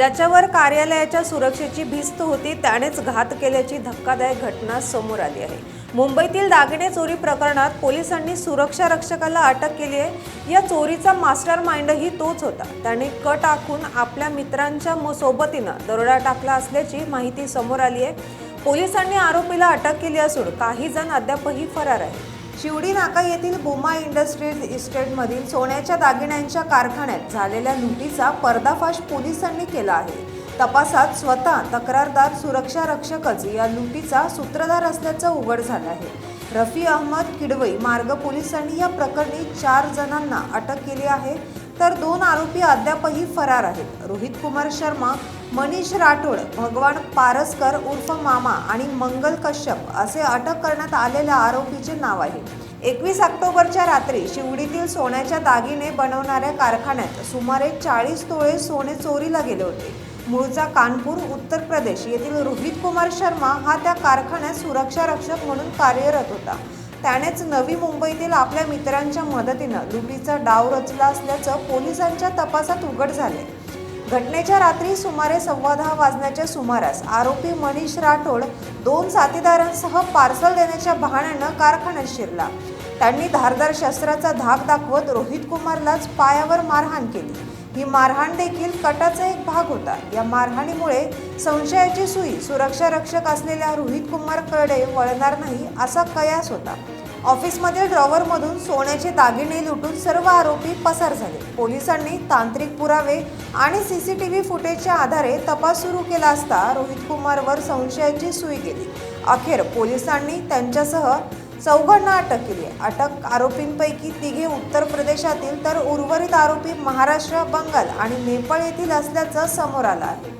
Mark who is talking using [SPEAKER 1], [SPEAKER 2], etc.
[SPEAKER 1] ज्याच्यावर कार्यालयाच्या सुरक्षेची भिस्त होती त्यानेच घात केल्याची धक्कादायक घटना समोर आली आहे. मुंबईतील दागिने चोरी प्रकरणात पोलिसांनी सुरक्षा रक्षकाला अटक केली आहे. या चोरीचा मास्टर माइंडही तोच होता. त्याने कट आखून आपल्या मित्रांच्या सोबतीनं दरोडा टाकला असल्याची माहिती समोर आली आहे. पोलिसांनी आरोपीला अटक केली असून काही जण अद्यापही फरार आहेत. शिवडी नाका येथील बुमा इंडस्ट्रीज इस्टेटमधील सोन्याच्या दागिन्यांच्या कारखान्यात झालेल्या लुटीचा पर्दाफाश पोलिसांनी केला आहे. तपासात स्वतः तक्रारदार सुरक्षा रक्षकच या लुटीचा सूत्रधार असल्याचं उघड झालं आहे. रफी अहमद किडवई मार्ग पोलिसांनी या प्रकरणी चार जणांना अटक केली आहे. तर दोन आरोपी अद्यापही फरार आहेत. रोहित कुमार शर्मा मनीष राठोड भगवान पारसकर उर्फ मामा आणि मंगल कश्यप असे अटक करण्यात आलेल्या आरोपीचे नाव आहे. एकवीस ऑक्टोबरच्या रात्री शिवडीतील सोन्याच्या दागिने बनवणाऱ्या कारखान्यात सुमारे चाळीस तोळे सोने चोरीला गेले होते. मूळचा कानपूर उत्तर प्रदेश येथील रोहित कुमार शर्मा हा त्या कारखान्यात सुरक्षा रक्षक म्हणून कार्यरत होता. त्यानेच नवी मुंबईतील आपल्या मित्रांच्या मदतीनं लुटीचा डाव रचला असल्याचं पोलिसांच्या तपासात उघड झाले. घटनेच्या रात्री सुमारे सव्वा दहा वाजण्याच्या सुमारास आरोपी मनीष राठोड दोन साथीदारांसह पार्सल देण्याच्या बहाण्यानं कारखान्यात शिरला. त्यांनी धारदार शस्त्राचा धाक दाखवत रोहित कुमारलाच पायावर मारहाण केली. ही मारहाण देखील कटाचा एक भाग होता. या मारहाणीमुळे संशयाची सुई सुरक्षा रक्षक असलेल्या रोहित कुमारकडे वळणार नाही असा कयास होता. ऑफिसमधील ड्रॉवरमधून सोन्याचे दागिने लुटून सर्व आरोपी पसार झाले. पोलिसांनी तांत्रिक पुरावे आणि सी सी टी व्ही फुटेजच्या आधारे तपास सुरू केला असता रोहित कुमारवर संशयाची सुई गेली. अखेर पोलिसांनी त्यांच्यासह चौघांना अटक केली आहे. अटक आरोपींपैकी तिघे उत्तर प्रदेशातील तर उर्वरित आरोपी महाराष्ट्र बंगाल आणि नेपाळ येथील असल्याचं समोर आलं आहे